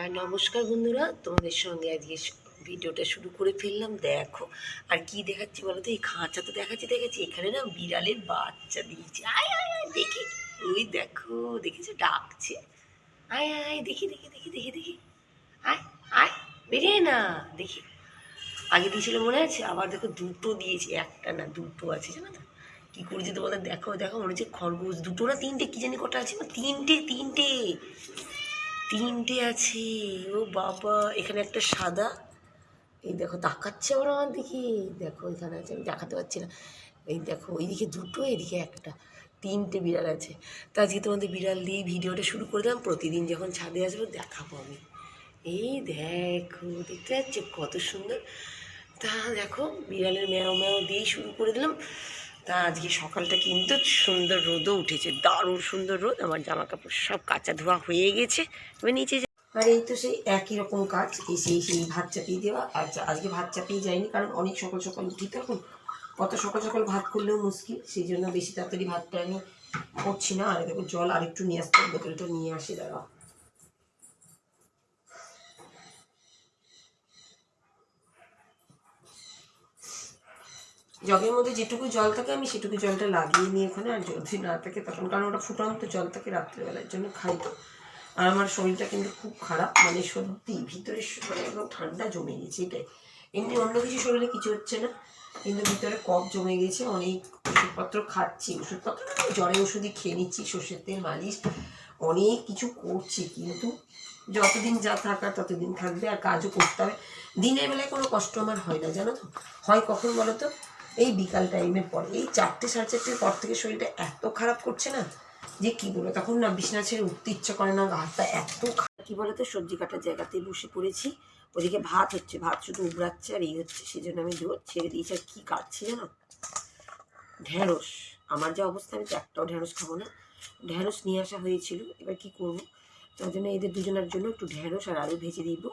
তা নমস্কার বন্ধুরা, তোমাদের সঙ্গে আজকে ভিডিওটা শুরু করে ফেললাম। দেখো, আর কি দেখাচ্ছি বলো তো? এই খাঁচা তো দেখাচ্ছি দেখাচ্ছি। এখানে না বিড়ালের বাচ্চা দিয়েছে। আয় আয় আয়, দেখি। ওই দেখো, দেখেছ? ডাকছে। আয় আয় দেখি দেখি দেখি দেখি দেখি। আয় আয়, বেরিয়ে না, দেখি। আগে দিয়েছিল মনে আছে? আবার দেখো দুটো দিয়েছে। একটা না দুটো আছে, জানো তো? কি করেছে তোমাদের? দেখো দেখো, মনে হচ্ছে খরগোশ। দুটো না তিনটে? কি জানি কটা আছে? না তিনটে তিনটে। তিনটে আছে। ও বাবা, এখানে একটা সাদা। এই দেখো, তাকাচ্ছে আবার আমার দিকে। দেখো, এখানে আছে, আমি দেখাতে পারছি না। এই দেখো ওইদিকে দুটো এদিকে একটা। তিনটে বিড়াল আছে। তা আজকে তোমাদের বিড়াল দিয়ে ভিডিওটা শুরু করে দিলাম। প্রতিদিন যখন ছাদে আসব, দেখাবো আমি। এই দেখো, দেখতে পাচ্ছ কত সুন্দর। তা দেখো, বিড়ালের ম্যাও ম্যাও দিয়েই শুরু করে দিলাম। তা আজকে সকালটা কিন্তু সুন্দর রোদও উঠেছে, দারুণ সুন্দর রোদ। আমার জামা কাপড় সব কাঁচা ধোয়া হয়ে গেছে। এবার নিচে আর এই তো সেই একই রকম কাজ, এই সেই সেই ভাত চাপিয়ে দেওয়া। আর আজকে ভাত চাপিয়ে যায়নি, কারণ অনেক সকাল সকাল উঠি তখন কত সকাল সকাল ভাত করলেও মুশকিল, সেই জন্য বেশি তাড়াতাড়ি ভাতটা আমি করছি না। আর দেখো জল আরেকটু নিয়ে আসতে বোতলটা নিয়ে আসি, দাঁড়াও। জগের মধ্যে যেটুকু জল থাকে, আমি সেটুকু জলটা লাগিয়ে নিই ওখানে আর যদি না থাকে, তখন কারণ ওটা ফুটান্ত জল থাকে রাত্রেবেলার জন্য খাই তো। আর আমার শরীরটা কিন্তু খুব খারাপ মানে সত্যি ভিতরে মানে একদম ঠান্ডা জমে গেছে এটাই। এমনি অন্য কিছু শরীরে কিছু হচ্ছে না, কিন্তু ভিতরে কফ জমে গেছে, অনেক ওষুধপত্র খাচ্ছি। ওষুধপত্র জ্বরে ওষুধই খেয়ে নিচ্ছি, সর্ষের তেল, মালিশ, অনেক কিছু করছি, কিন্তু যতদিন যা থাকার ততদিন থাকবে, আর কাজও করতে হবে। দিনের বেলায় কোনো কষ্ট আমার হয় না, জানো তো? হয় কখন বলো তো? এই বিকাল টাইমের পর, এই চারটে সাড়ে চারটের পর থেকে শরীরটা এত খারাপ করছে না যে কি বলব, তখন না বিছানা ছেড়ে উঠতে ইচ্ছা করে না হাতটা এত কি বলতো, সবজি কাটার জায়গাতেই বসে পড়েছি। ওদিকে ভাত হচ্ছে, ভাত শুধু উবড়াচ্ছে আর এই হচ্ছে সেই জন্য আমি জোর ছেড়ে দিয়েছি। আর কী কাটছি জানো? ঢ্যাঁড়স আমার যা অবস্থা, আমি তো একটাও ঢ্যাঁড়স খাব না। ঢ্যাঁড়স নিয়ে আসা হয়েছিল, এবার কি করব? তার জন্য এদের দুজনের জন্য একটু ঢ্যাঁড়স আর আলু ভেজে দিব।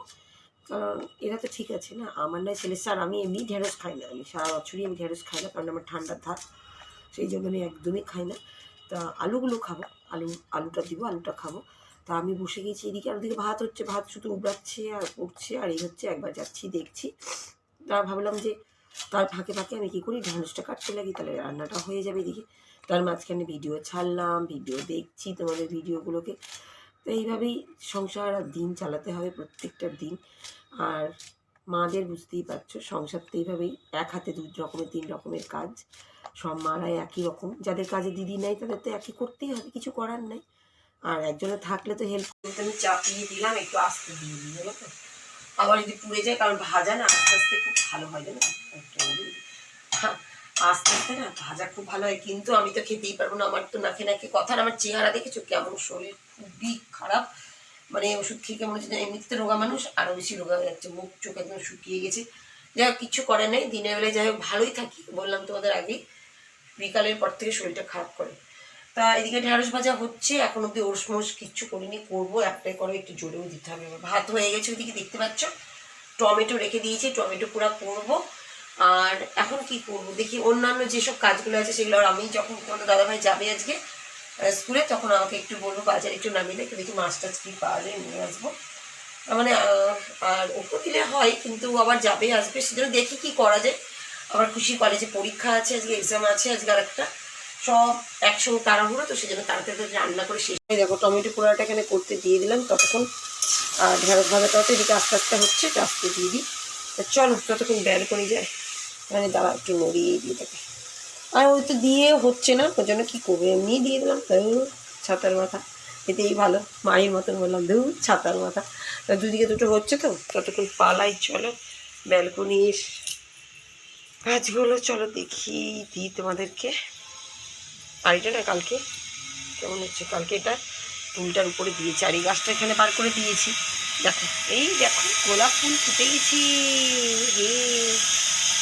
এরা তো ঠিক আছে না? আমার নয় ছেলে, স্যার, আমি এমনি ঢ্যাঁড়স খাই না। আমি সারা বছরই আমি ঢ্যাঁড়স খাই না, কারণ আমার ঠান্ডার ধাত, সেই জন্য আমি একদমই খাই না। তা আলুগুলো খাব, আলু, আলুটা দিব, আলুটা খাব। তা আমি বসে গেছি এদিকে, আর ওদিকে ভাত হচ্ছে, ভাত শুধু উবড়াচ্ছে আর উঠছে আর এই হচ্ছে একবার যাচ্ছি, দেখছি। তা ভাবলাম যে, তার ফাঁকে ফাঁকে আমি কী করি ঢ্যাঁড়সটা কাটতে লাগি, তাহলে রান্নাটা হয়ে যাবে এদিকে। তার মাঝখানে ভিডিও ছাড়লাম ভিডিও দেখছি তোমাদের ভিডিওগুলোকে তো এইভাবেই সংসার আর দিন চালাতে হবে প্রত্যেকটা দিন। আর মাদের বুঝতেই পারছ সংসার তো এইভাবেই এক হাতে দুই রকমের তিন রকমের কাজ। সব মারাই একই রকম। যাদের কাজে দিদি নাই তাদের তো একই করতেই হবে কিছু করার নাই। আর একজনে থাকলে তো হেল্প করতে আমি চাপিয়ে দিলাম একটু আস্তে দিয়ে দিই জানো তো? আবার যদি পুড়ে যায় কারণ ভাজা না আস্তে আস্তে খুব ভালো হয় জানো হ্যাঁ, আস্তে আস্তে না ভাজা খুব ভালো হয়। কিন্তু আমি তো খেতেই পারব না আমার তো নাকে নাকে কথা আমার চেহারা দেখেছ? কেমন শরীর। খুবই খারাপ। মানে ওষুধ খেয়ে কেমন হচ্ছে এমনিতে রোগা মানুষ আরও বেশি রোগা হয়ে যাচ্ছে। মুখ, চোখ একদম শুকিয়ে গেছে। যাই হোক কিচ্ছু করে নেই। দিনের বেলায় যাই হোক, ভালোই থাকি, বললাম তোমাদের আগে। বিকালের পর থেকে শরীরটা খারাপ করে। তা এদিকে ঢ্যাঁড়স ভাজা হচ্ছে। এখন অব্দি ওরস মোরস কিচ্ছু করিনি, করব। একটাই করে, একটু জোরেও দিতে হবে। ভাত হয়ে গেছে ওইদিকে দেখতে পাচ্ছ? টমেটো রেখে দিয়েছি, টমেটো পুরা করব। আর এখন কি করব? দেখি অন্যান্য যেসব কাজগুলো আছে, সেগুলো আমি যখন তোমাদের দাদাভাই যাবে আজকে স্কুলে তখন আমাকে একটু বলব, বাজারে একটু নামিয়ে একটু দেখি মাছ টাছ কী পাওয়া যায় নিয়ে আসব। মানে আর ওকে দিলে হয়, কিন্তু আবার যাবে, আসবে, সেজন্য দেখি কি করা যায়। আবার খুশি কলেজে পরীক্ষা আছে, আজকে এক্সাম আছে, আজকে আর একটা সব একসঙ্গে তাড়াহুড়ো, তো সেজন্য তাড়াতাড়ি রান্না করে শেষ এই দেখো, টমেটো পোড়াটা এখানে করতে দিয়ে দিলাম ততক্ষণ। আর ঢেঁড়স ভাজাটাও তো এদিকে আস্তে আস্তে হচ্ছে আস্তে দিয়ে দিই। চলো ততক্ষণ করে যায় মানে দাঁড়া একটু নড়িয়ে দিয়ে থাকে আর ওই তো দিয়ে হচ্ছে না ওই জন্য কী করব? এমনি দিয়ে দিলাম। ছাতার মাথা। এতেই ভালো, মায়ের মতন বললাম, ধুর, ছাতার মাথা। দুদিকে দুটো হচ্ছে তো, ততক্ষণ পালাই, চলো ব্যালকনির কাজগুলো চলো দেখি, দিই তোমাদেরকে। আর এটা না কালকে, কেমন হচ্ছে? কালকে এটা ফুলটার উপরে দিয়েছি, আর এই গাছটা এখানে বার করে দিয়েছি। দেখো, এই দেখো, গোলাপ ফুল ফুটে গেছি হে।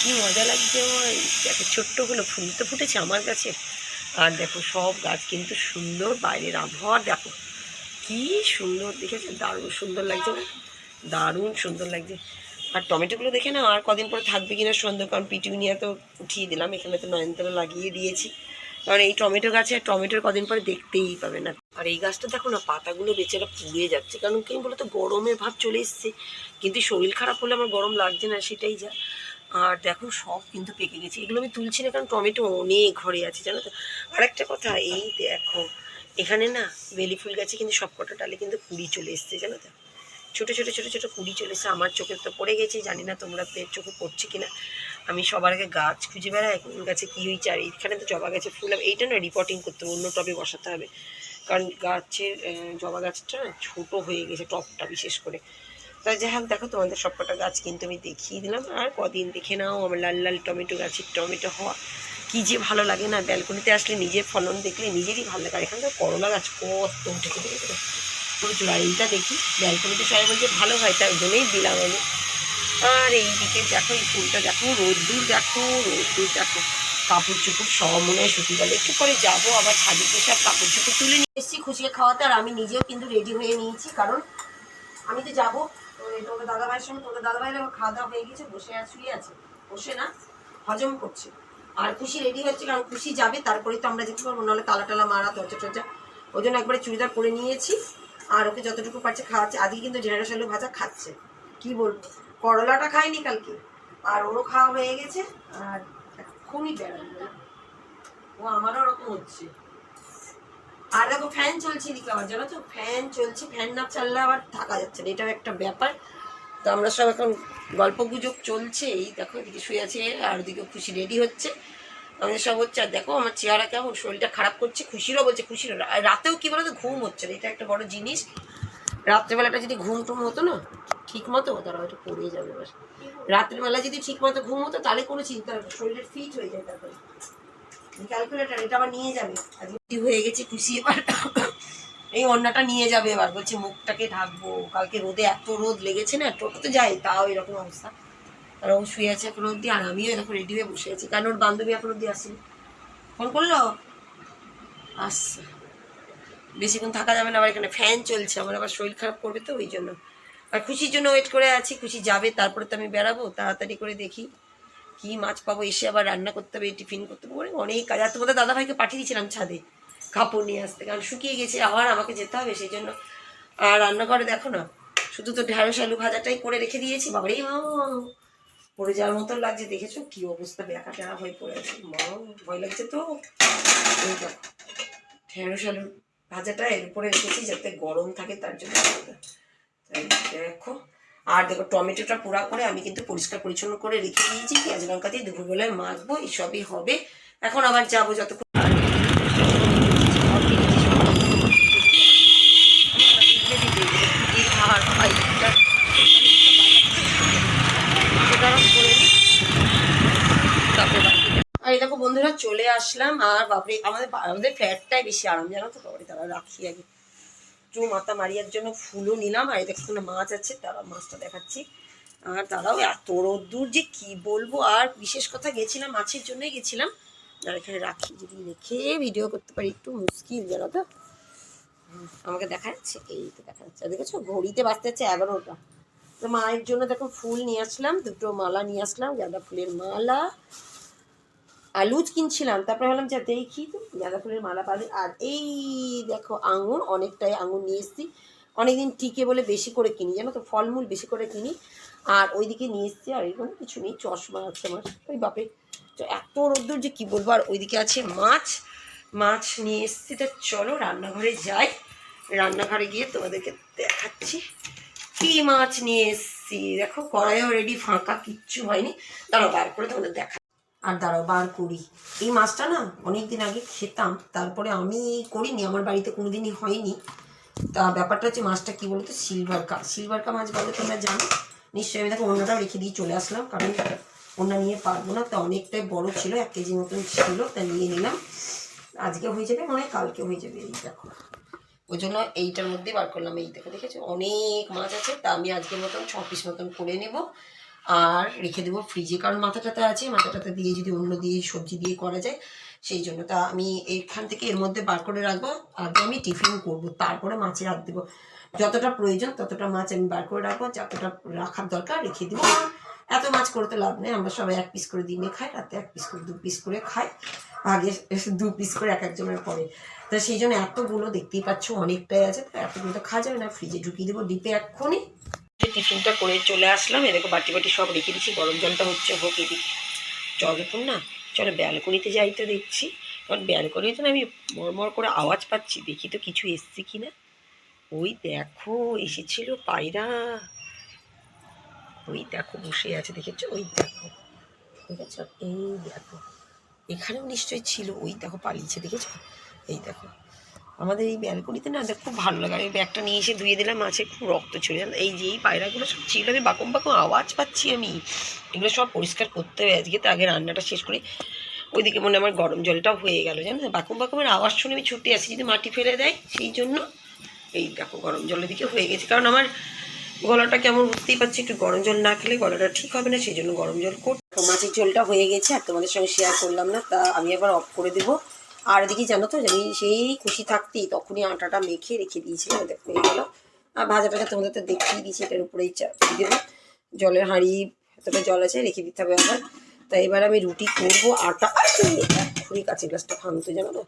কি মজা লাগছে আমার দেখো, ছোট্টগুলো ফুল তো ফুটেছে আমার কাছে। আর দেখো, সব গাছ কিন্তু সুন্দর বাইরের আবহাওয়া। দেখো, কি সুন্দর দেখেছে? দারুণ সুন্দর লাগছে। না দারুণ সুন্দর লাগছে। আর টমেটোগুলো দেখে না আর কদিন পরে থাকবে কিনা সন্দেহ, কারণ পিটুনিয়া তো উঠিয়ে দিলাম, এখানে তো নয়নতলা লাগিয়ে দিয়েছি। কারণ এই টমেটো গাছে আর টমেটোর কদিন পরে দেখতেই পাবে না। আর এই গাছটা দেখো না, পাতাগুলো বেচারা পুড়িয়ে যাচ্ছে, কারণ কি বলতো গরমের ভাব চলে এসছে। কিন্তু শরীর খারাপ হলে আমার গরম লাগছে না, সেটাই যা। আর দেখো সব কিন্তু পেকে গেছে। এগুলো আমি তুলছি না, কারণ টমেটো অনেক ঘরে আছে, জানো তো। আর একটা কথা, এই দেখো, এখানে না বেলি ফুল গাছে কিন্তু সব কটা ডালে কিন্তু কুড়ি চলে এসছে, জানো তো। ছোটো ছোটো ছোটো ছোটো কুড়ি চলে এসছে। আমার চোখে তো পড়ে গেছে, জানি না তোমরা চোখে পড়ছে কিনা। আমি সবার আগে গাছ খুঁজে বেড়াই, কোন গাছে কী হয়েছে, আর এইখানে তো জবা গাছে ফুল হবে এইটা না রিপোর্টিং করতে হবে, অন্য টবে বসাতে হবে। কারণ গাছের জবা গাছটা ছোটো হয়ে গেছে টবটা বিশেষ করে। তাই যাই হোক, দেখো তোমাদের সবকটা গাছ কিন্তু আমি দেখিয়ে দিলাম। আর কদিন দেখে নাও আমার লাল লাল টমেটো গাছের টমেটো হওয়া। কী যে ভালো লাগে না, ব্যালকনিতে আসলে নিজের ফলন দেখলে নিজেরই ভালো লাগে। আর এখানকার করলা গাছ কত উঠে দেখেছ তো? পুরো জোড়া এইটা দেখি, ব্যালকনিতে সবাই বলছে ভালো হয়, তার জন্যই দিলাম আমি। আর এই দিকে দেখো, এই ফুলটা দেখো, রোদ্দুর দেখো রোদ্দুর দেখো। কাপড় চোপড় সব মনে হয় শুকিয়ে গেল। একটু পরে যাব, আবার ছাদিকে সব কাপড় চোপড় তুলে নিয়ে এসেছি খুশিকে খাওয়াতে। আর আমি নিজেও কিন্তু রেডি হয়ে নিয়েছি, কারণ আমি তো যাব। তোমার দাদা ভাইয়ের সঙ্গে তোমার দাদা ভাইয়ের খাওয়া দাওয়া হয়ে গেছে বসে আর শুয়ে আছে, বসে না, হজম করছে। আর খুশি রেডি হচ্ছে, কারণ খুশি যাবে তারপরে তো আমরা যেতে পারব, নাহলে তালা টালা মারা, দরজা টরজা। ওই জন্য একবারে চুড়িদার পরে নিয়েছি, আর ওকে যতটুকু পারছে খাওয়াচ্ছে। আজকে কিন্তু ঢেঁড়স আলু ভাজা খাচ্ছে। কি বলব? করলাটা খাইনি কালকে, আর ওরও খাওয়া হয়ে গেছে, আর এক্ষুনি বেড়াবে ও আমারও ওরকম হচ্ছে। আর দেখো ফ্যান চলছে এদিকে আবার, জানো তো? ফ্যান চলছে ফ্যান না চাললে আবার থাকা যাচ্ছে না, এটাও একটা ব্যাপার। তো আমরা সব এখন গল্প গুজব চলছে, এই দেখো, এদিকে শুয়ে আছে আর ওদিকে খুশি রেডি হচ্ছে। আমাদের সব হচ্ছে, আর দেখো, আমার চেহারা কেমন, শরীরটা খারাপ করছে, খুশিরও বলছে, খুশিরও আর রাতেও কী বলতো, ঘুম হচ্ছে না, এটা একটা বড় জিনিস। রাত্রেবেলাটা যদি ঘুম টুম হতো না ঠিক মতো তারা হয়তো পড়ে যাবে এবার। রাত্রেবেলা যদি ঠিক মতো ঘুম হতো, তাহলে কোনো চিন্তা, শরীরের ফিট হয়ে যায় তারপরে। ক্যালকুলেটার এটা আবার নিয়ে যাবে। আজকে হয়ে গেছে, খুশি এবার। এই অন্যটা নিয়ে যাবে এবার, বলছে মুখটাকে ঢাকবো, কালকে রোদে এত রোদ লেগেছে না টোটোতে যাই তাও এরকম অবস্থা। আর শুয়ে আছে এখনও অব্দি আর আমিও এরকম রেডি হয়ে বসে আছি, কারণ ওর বান্ধবী এখনও অব্দি আসেনি। ফোন করল? আসছে বেশিক্ষণ থাকা যাবে না, আবার এখানে ফ্যান চলছে, আমার আবার শরীর খারাপ করবে তো, ওই জন্য। আর খুশির জন্য ওয়েট করে আছি, খুশি যাবে, তারপরে তো আমি বেরাবো তাড়াতাড়ি করে দেখি। কি মাছ পাবো, এসে আবার রান্না করতে হবে, টিফিন করতে হবে অনেক কাজ। আর তোমাদের দাদাভাইকে পাঠিয়ে দিয়েছিলাম ছাদে, কাপড় নিয়ে আসতে, কারণ শুকিয়ে গেছে, আবার আমাকে যেতে হবে সেই জন্য আর রান্নাঘরে দেখো না, শুধু তো ঢ্যাঁড়স আলু ভাজাটাই করে রেখে দিয়েছি, বাবারে, মা, পড়ে যাওয়ার মতো লাগছে, দেখেছ কি অবস্থা ব্যাকা টেরা হয়ে পড়ে আছে, মা, ভয় লাগছে তো। ঢেঁড়স, আলু ভাজাটা এর উপরে রেখেছি, যাতে গরম থাকে, তার জন্য দেখো আর দেখো টমেটোটা পোড়া করে আমি কিন্তু পরিষ্কার পরিচ্ছন্ন করে রেখে দিয়েছি, পেঁয়াজ লঙ্কা দিয়ে দুপুরবেলায় মাখবো, এসবই হবে। এখন আবার যাব যতক্ষণ আর দেখো বন্ধুরা, চলে আসলাম। আর বাপরে, আমাদের আমাদের ফ্ল্যাটটাই বেশি আরাম, জানো তো? বাবারে তারা রাখি আগে। একটু মাথা মারিয়ার জন্য ফুলও নিলাম, আর এই দেখো এখানে মাছ আছে, তারা মাছটা দেখাচ্ছি। আর তারাও এত রোদ্দুর যে কি বলব, আর বিশেষ কথা গেছিলাম, মাছের জন্যই গেছিলাম। আর এখানে রাখি, যদি রেখে ভিডিও করতে পারি, একটু মুশকিল জানো তো। আমাকে দেখা যাচ্ছে এই তো দেখা যাচ্ছে দেখেছ, ঘড়িতে বাঁচতে যাচ্ছে এগারোটা। তো মায়ের জন্য দেখো ফুল নিয়ে আসলাম, দুটো মালা নিয়ে আসলাম, গাঁদা ফুলের মালা। আলুজ কিনছিলাম, তারপরে ভাবলাম, যা দেখি তো, গাঁদা ফুলের মালা পাবে। আর এই দেখো আঙুর, অনেকটাই আঙুর নিয়ে এসেছি। অনেকদিন টিকে বলে বেশি করে কিনি, জানো তো, ফলমূল বেশি করে কিনি। আর ওইদিকে নিয়ে এসেছি, আর এরকম কিছু নেই, চশমা আছে আমার। ওই বাপে এত রোদ্দুর যে কী বলব? আর ওইদিকে আছে মাছ মাছ নিয়ে এসেছি। তা চলো, রান্নাঘরে যাই। রান্নাঘরে গিয়ে তোমাদেরকে দেখাচ্ছি। কি মাছ নিয়ে এসেছি? দেখো, কড়াইও রেডি ফাঁকা, কিচ্ছু হয়নি। দাঁড়াও, বার করে তোমাদের দেখা আর দাঁড়াও, বার করি। এই মাছটা না অনেক দিন আগে খেতাম, তারপরে আমি করিনি, আমার বাড়িতে কোনোদিনই হয়নি। তা ব্যাপারটা হচ্ছে মাছটা কি বলতো? সিলভার কা। সিলভার কা মাছ বলে তোমরা জানো? নিশ্চয়ই আমি দেখো অন্যটাও রেখে দিয়ে চলে আসলাম, কারণ অন্য নিয়ে পারব না। তা অনেকটাই বড় ছিল, এক কেজি মতন ছিল, তা নিয়ে নিলাম। আজকে হয়ে যাবে মনে হয় কালকে হয়ে যাবে এই দেখো। ওই জন্য এইটার মধ্যে বার করলাম। এই দেখো, দেখেছ? অনেক মাছ আছে, তা আমি আজকের মতন ছ পিস মতন করে নেব। আর রেখে দেবো ফ্রিজে কারণ মাথাটাতে আছে, মাথাটাতে দিয়ে যদি অন্য দিয়ে সবজি দিয়ে করা যায়, সেই জন্য তা আমি এইখান থেকে এর মধ্যে বার করে রাখব। আগে আমি টিফিন করব, তারপরে মাছে রাখ দেবো। যতটা প্রয়োজন ততটা মাছ আমি বার করে রাখব, যতটা রাখার দরকার রেখে দেবো। এত মাছ করতে লাভ নেই, আমরা সবাই এক পিস করে দিনে খাই, রাতে এক পিস করে, দু পিস করে খাই, আগে দু পিস করে এক একজনের পরে। তা সেই জন্য এতগুলো দেখতেই পাচ্ছ, অনেকটাই আছে, তো এতগুলো তো খাওয়া যাবে না। ফ্রিজে ঢুকিয়ে দেবো ডিপে এক্ষুনি। টিফিনটা করে চলে আসলাম। এ দেখো বাটি বাটি সব রেখে দিচ্ছি গরম জলটা হচ্ছে, হোক এদিক। যতক্ষণ না, চলো ব্যালকনিতে যাই তো দেখছি। কারণ ব্যালকনিতে না আমি মরমর করে আওয়াজ পাচ্ছি, দেখি তো কিছু এসছে কি না। ওই দেখো, এসেছিল পায়রা। ওই দেখো, বসে আছে, দেখেছ? ওই দেখো, ঠিক আছে? এই দেখো, এখানেও নিশ্চয়ই ছিল। ওই দেখো পালিয়েছে, দেখেছ? এই দেখো আমাদের এই ব্যালকনিতে না খুব ভালো লাগে। আমি ব্যাগটা নিয়ে এসে ধুয়ে দিলাম মাছে খুব রক্ত ছড়ে? এই যে, এই পায়রাগুলো সব আমি বাকম বাকম আওয়াজ পাচ্ছি আমি। এগুলো সব পরিষ্কার করতে হবে। আজকে তো আগে রান্নাটা শেষ করে ওইদিকে মনে আমার গরম জলটাও হয়ে গেল। জানো? বাকম বাকমের আওয়াজ শুনে আমি ছুটে আসি, যদি মাটি ফেলে দেয়, সেই জন্য এই দেখো, গরম জলের দিকে হয়ে গেছে। কারণ আমার গলাটা কেমন বুঝতেই পারছি একটু গরম জল না খেলে গলাটা ঠিক হবে না, সেই জন্য গরম জল কর মাছের ঝোলটা হয়ে গেছে, আর তোমাদের সঙ্গে শেয়ার করলাম না, তা আমি এবার অফ করে দেবো। আর এদিকে জানো তো আমি সেই খুশি থাকতেই তখনই আটাটা মেখে রেখে দিয়েছিলাম দেখো হয়ে গেল। আর ভাজাটাকে তোমাদের তো দেখিয়ে দিয়েছি, এটার উপরেই চা দিয়ে দেবো? জলের হাঁড়ি, এতটা জল আছে, রেখে দিতে হবে আবার। তাই এবার আমি রুটি করব, আটা খুবই কাছের গ্লাসটা ভাঙতো, জানো তো।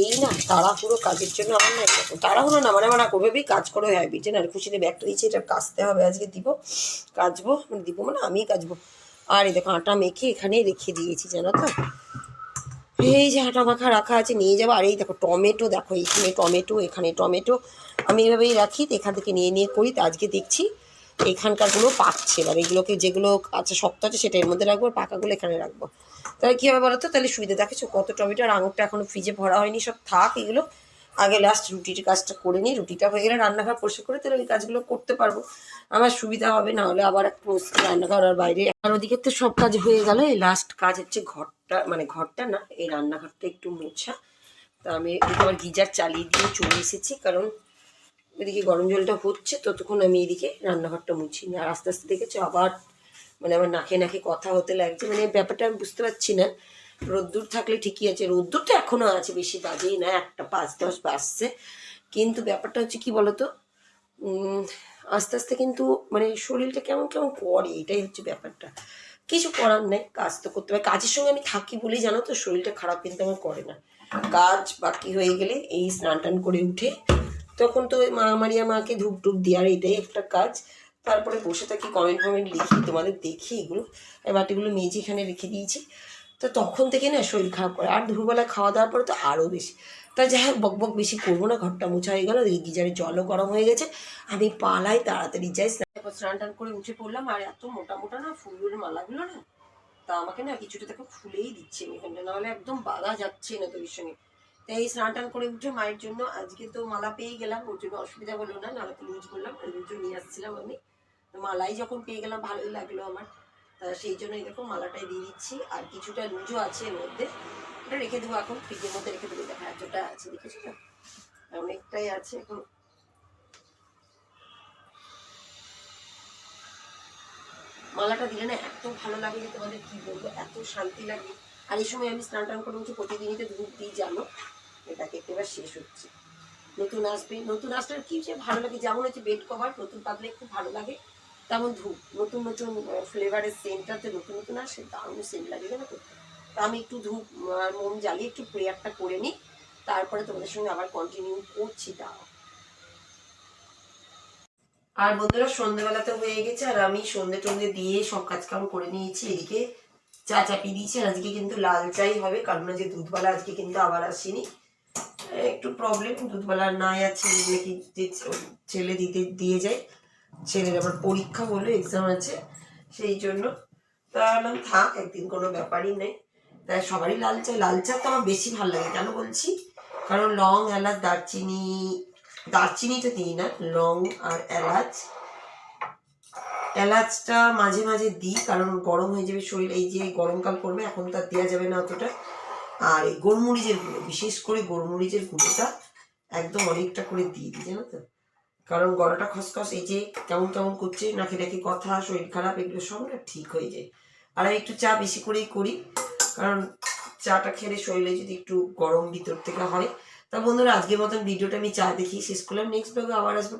এই না, তাড়াহুড়ো কাজের জন্য আমার না তাড়াহুড়ো না মানে আমার ওভাবেই কাজ করে হ্যাবি যে না খুশিতে ব্যাগটা দিয়েছি এটা কাচতে হবে, আজকে দিব। কাচবো মানে দিব মানে আমিই কাচবো আর এই দেখো, আটা মেখে এখানে রেখে দিয়েছি, জানো তো। এই যে আটা মাখা রাখা আছে, নিয়ে যাব। আর এই দেখো, টমেটো দেখো এইখানে টমেটো, এখানে টমেটো। আমি এভাবেই রাখি, এখান থেকে নিয়ে নিয়ে করি। তো আজকে দেখছি এখানকারগুলো পাকছে, এবার এগুলোকে যেগুলো আছে, শক্ত আছে সেটা এর মধ্যে রাখব আর পাকাগুলো এখানে রাখব। তাহলে কী হবে বলো তো? তাহলে সুবিধা, দেখেছ কত টমেটো আর আঙুরটা এখনও ফ্রিজে ভরা হয়নি, সব থাক এগুলো। আগে লাস্ট রুটির কাজটা করে নিই, রুটিটা হয়ে গেলে রান্নাঘর পরিষ্কার করে তাহলে ওই কাজগুলো করতে পারব। আমার সুবিধা হবে না হলে আবার একটু রান্নাঘর আর বাইরে। আর ওদিকে তো সব কাজ হয়ে গেল, এই লাস্ট কাজ হচ্ছে ঘরটা মানে ঘরটা না, এই রান্নাঘরটা একটু মোছা। তা আমি আবার গিজার চালিয়ে দিয়ে চলে এসেছি, কারণ এদিকে গরম জলটা হচ্ছে, ততক্ষণ আমি এদিকে রান্নাঘরটা মুছি নি। আর আস্তে আস্তে দেখেছ আবার মানে আমার নাকে নাকে কথা হতে লাগছে মানে ব্যাপারটা আমি বুঝতে পারছি না। রোদ্দুর থাকলে ঠিকই আছে। রোদ্দুর তো এখনও আছে, বেশি বাজেই না, একটা পাঁচ দশ বাজছে। কিন্তু ব্যাপারটা হচ্ছে কি বলতো? আস্তে আস্তে কিন্তু মানে শরীরটা কেমন কেমন করে, এটাই হচ্ছে ব্যাপারটা। কিছু করার নেই, কাজ তো করতে হবে। কাজের সঙ্গে আমি থাকি বলেই জানো তো, শরীরটা খারাপ কিন্তু আমার করে না। কাজ বাকি হয়ে গেলে এই স্নান টান করে উঠে, তখন তো মা মারিয়া মাকে ধূপ টুপ দেওয়ার এটাই একটা কাজ। তারপরে বসে থাকি কমেন্ট ফমেন্ট লিখি, তোমাদের দেখি এগুলো। বাটিগুলো মেজে এখানে রেখে দিয়েছি। তো তখন থেকে না শরীর খারাপ করে। আর দুপুরবেলা খাওয়া দাওয়ার পরে তো আরও বেশি। তা যাই হোক, বক বক বেশি করব না, ঘরটা মোছা হয়ে গেল এই গিজারে জলও গরম হয়ে গেছে। আমি পালাই তাড়াতাড়ি যাই তারপর স্নান টান করে উঠে পড়লাম, আর এত মোটা মোটা না ফুলের মালাগুলো না, তা আমাকে না কিছুটা দেখো খুলেই দিচ্ছে এখানটা, নাহলে একদম বাধা যাচ্ছে না তোর সঙ্গে। তাই এই স্নান টান করে উঠে মায়ের জন্য আজকে তো মালা পেয়ে গেলাম, ওর জন্য অসুবিধা হলো না, নাহলে তো লুজ করলাম লুজও নিয়ে আসছিলাম আমি। মালাই যখন পেয়ে গেলাম, ভালোই লাগল আমার। তা সেই জন্যই দেখো মালাটাই দিয়ে দিচ্ছি। আর কিছুটা লুজও আছে এর মধ্যে। এটা রেখে দেবো এখন, ফ্রিজের মধ্যে রেখে দেবো। দেখা এতটা আছে, দেখেছ তো? অনেকটাই আছে এখন। মালাটা দিলে না এত ভালো লাগে যে তোমাদের কি বলব, এত শান্তি লাগে। আর এই সময় আমি স্নান টান করে উঠে প্রতিদিনই তো ধূপ দিই, জানো? এটাকে এবার শেষ হচ্ছে। নতুন আসবে। নতুন আসলে কি যে ভালো লাগে, যেমন হচ্ছে বেড কভার নতুন পাতলে খুব ভালো লাগে। তেমন ধূপ, নতুন নতুন ফ্লেভারের সেন্টটাতে নতুন নতুন আসে, দারুণ সেন্ট লাগে জানো তো? তা আমি একটু ধূপ মোম জ্বালিয়ে একটু প্রেয়ারটা করে নিই, তারপরে তোমাদের সঙ্গে আবার কন্টিনিউ করছি তাও। আর বন্ধুরা সন্ধ্যেবেলা তো হয়ে গেছে, আর আমি সন্ধে টন্ধে দিয়ে সব কাজ কাম করে নিয়েছি, এদিকে চা চাপিয়ে দিয়েছি আজকে কিন্তু লাল চাই হবে, কারণ যে দুধওয়ালা আজকে কিন্তু আবার আসেনি। একটু প্রবলেম দুধওয়ালা নাই আছে, নাকি ছেলে দিতে, দিয়ে যায়। ছেলের আবার পরীক্ষা বলে এক্সাম আছে, সেই জন্য। তা থাক, একদিন কোনো ব্যাপারই নেই। তাই সবারই লাল চা লাল চা তো আমার বেশি ভালো লাগে, কেন বলছি? কারণ লং এলাচ, দারচিনি, দারচিনিটা দিই না, লং আর এলাচ। এলাচটা মাঝে মাঝে দিই, কারণ গরম হয়ে যাবে শরীর, এই যে গরমকাল পড়বে, এখন তো আর দেওয়া যাবে না অতটা। আর এই গোলমরিচের গুঁড়ো, বিশেষ করে গোলমরিচের গুঁড়োটা একদম অনেকটা করে দিয়ে দিই, জানো তো? কারণ গলাটা খসখস, এই যে কেমন কেমন করছে, নাকি নাকি কথা, শরীর খারাপ, এগুলো সব না ঠিক হয়ে যায়। আর আমি একটু চা বেশি করেই করি, কারণ চাটা খেলে শরীরে যদি একটু গরম ভিতর থেকে হয়। তা বন্ধুরা, আজকের মতন ভিডিওটা আমি চা দেখি শেষ করলাম। নেক্সট ব্লগে আবার আসব।